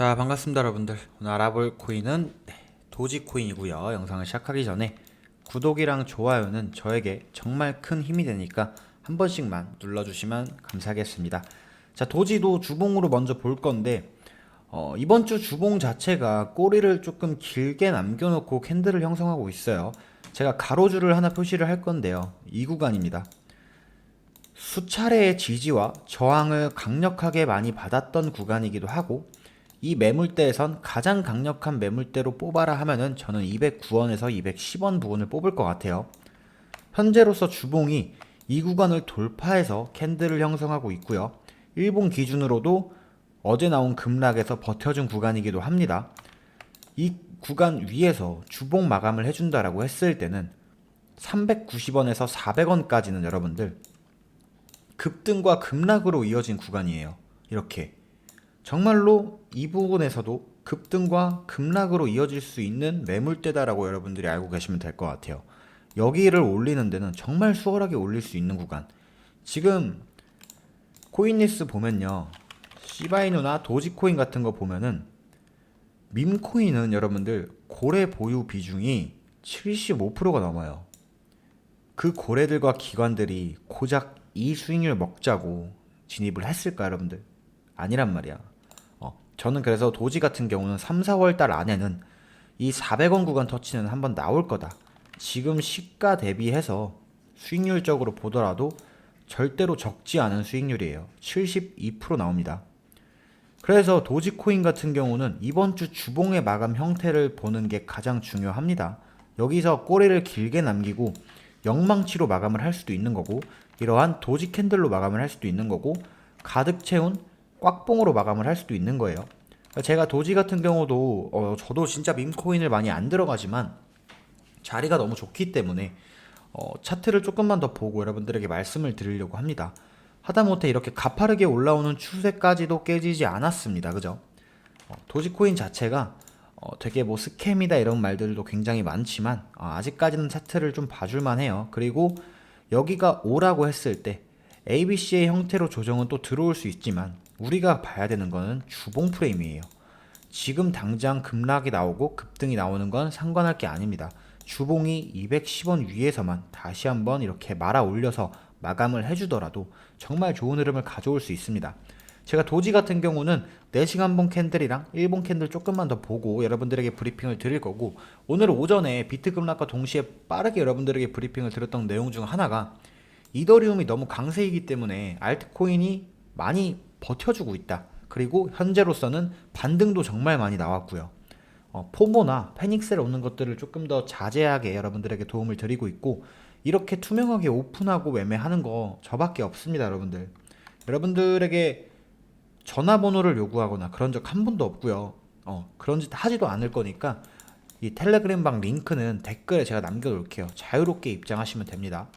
자 반갑습니다 여러분들. 오늘 알아볼 코인은 네, 도지코인이고요. 영상을 시작하기 전에 구독이랑 좋아요는 저에게 정말 큰 힘이 되니까 한 번씩만 눌러주시면 감사하겠습니다. 자 도지도 주봉으로 먼저 볼 건데 어, 이번 주 주봉 자체가 꼬리를 조금 길게 남겨놓고 캔들을 형성하고 있어요. 제가 가로줄을 하나 표시를 할 건데요. 이 구간입니다. 수차례의 지지와 저항을 강력하게 많이 받았던 구간이기도 하고 이 매물대에선 가장 강력한 매물대로 뽑아라 하면은 저는 209원에서 210원 부분을 뽑을 것 같아요. 현재로서 주봉이 이 구간을 돌파해서 캔들을 형성하고 있고요. 일본 기준으로도 어제 나온 급락에서 버텨준 구간이기도 합니다. 이 구간 위에서 주봉 마감을 해준다라고 했을 때는 390원에서 400원까지는 여러분들 급등과 급락으로 이어진 구간이에요. 이렇게 정말로 이 부분에서도 급등과 급락으로 이어질 수 있는 매물대다라고 여러분들이 알고 계시면 될 것 같아요. 여기를 올리는 데는 정말 수월하게 올릴 수 있는 구간. 지금 코인리스 보면요. 시바이누나 도지코인 같은 거 보면은 밈코인은 여러분들 고래 보유 비중이 75%가 넘어요. 그 고래들과 기관들이 고작 이 수익률 먹자고 진입을 했을까 여러분들? 아니란 말이야. 어, 저는 그래서 도지 같은 경우는 3, 4월 달 안에는 이 400원 구간 터치는 한번 나올 거다. 지금 시가 대비해서 수익률적으로 보더라도 절대로 적지 않은 수익률이에요. 72% 나옵니다. 그래서 도지코인 같은 경우는 이번 주 주봉의 마감 형태를 보는 게 가장 중요합니다. 여기서 꼬리를 길게 남기고 영망치로 마감을 할 수도 있는 거고 이러한 도지 캔들로 마감을 할 수도 있는 거고 가득 채운 꽉봉으로 마감을 할 수도 있는 거예요. 제가 도지 같은 경우도 어, 저도 진짜 밈코인을 많이 안 들어가지만 자리가 너무 좋기 때문에 어, 차트를 조금만 더 보고 여러분들에게 말씀을 드리려고 합니다. 하다못해 이렇게 가파르게 올라오는 추세까지도 깨지지 않았습니다. 그죠? 어, 도지코인 자체가 어, 되게 뭐 스캠이다 이런 말들도 굉장히 많지만 어, 아직까지는 차트를 좀 봐줄만 해요. 그리고 여기가 오라고 했을 때 ABC의 형태로 조정은 또 들어올 수 있지만 우리가 봐야 되는 거는 주봉 프레임이에요. 지금 당장 급락이 나오고 급등이 나오는 건 상관할 게 아닙니다. 주봉이 210원 위에서만 다시 한번 이렇게 말아 올려서 마감을 해주더라도 정말 좋은 흐름을 가져올 수 있습니다. 제가 도지 같은 경우는 4시간 본 캔들이랑 1본 캔들 조금만 더 보고 여러분들에게 브리핑을 드릴 거고 오늘 오전에 비트 급락과 동시에 빠르게 여러분들에게 브리핑을 드렸던 내용 중 하나가 이더리움이 너무 강세이기 때문에 알트코인이 많이 버텨주고 있다. 그리고 현재로서는 반등도 정말 많이 나왔고요. 어, 포모나 페닉셀 오는 것들을 조금 더 자제하게 여러분들에게 도움을 드리고 있고 이렇게 투명하게 오픈하고 매매하는 거 저밖에 없습니다, 여러분들. 여러분들에게 전화번호를 요구하거나 그런 적 한 번도 없고요. 어, 그런 짓 하지도 않을 거니까 이 텔레그램방 링크는 댓글에 제가 남겨놓을게요. 자유롭게 입장하시면 됩니다.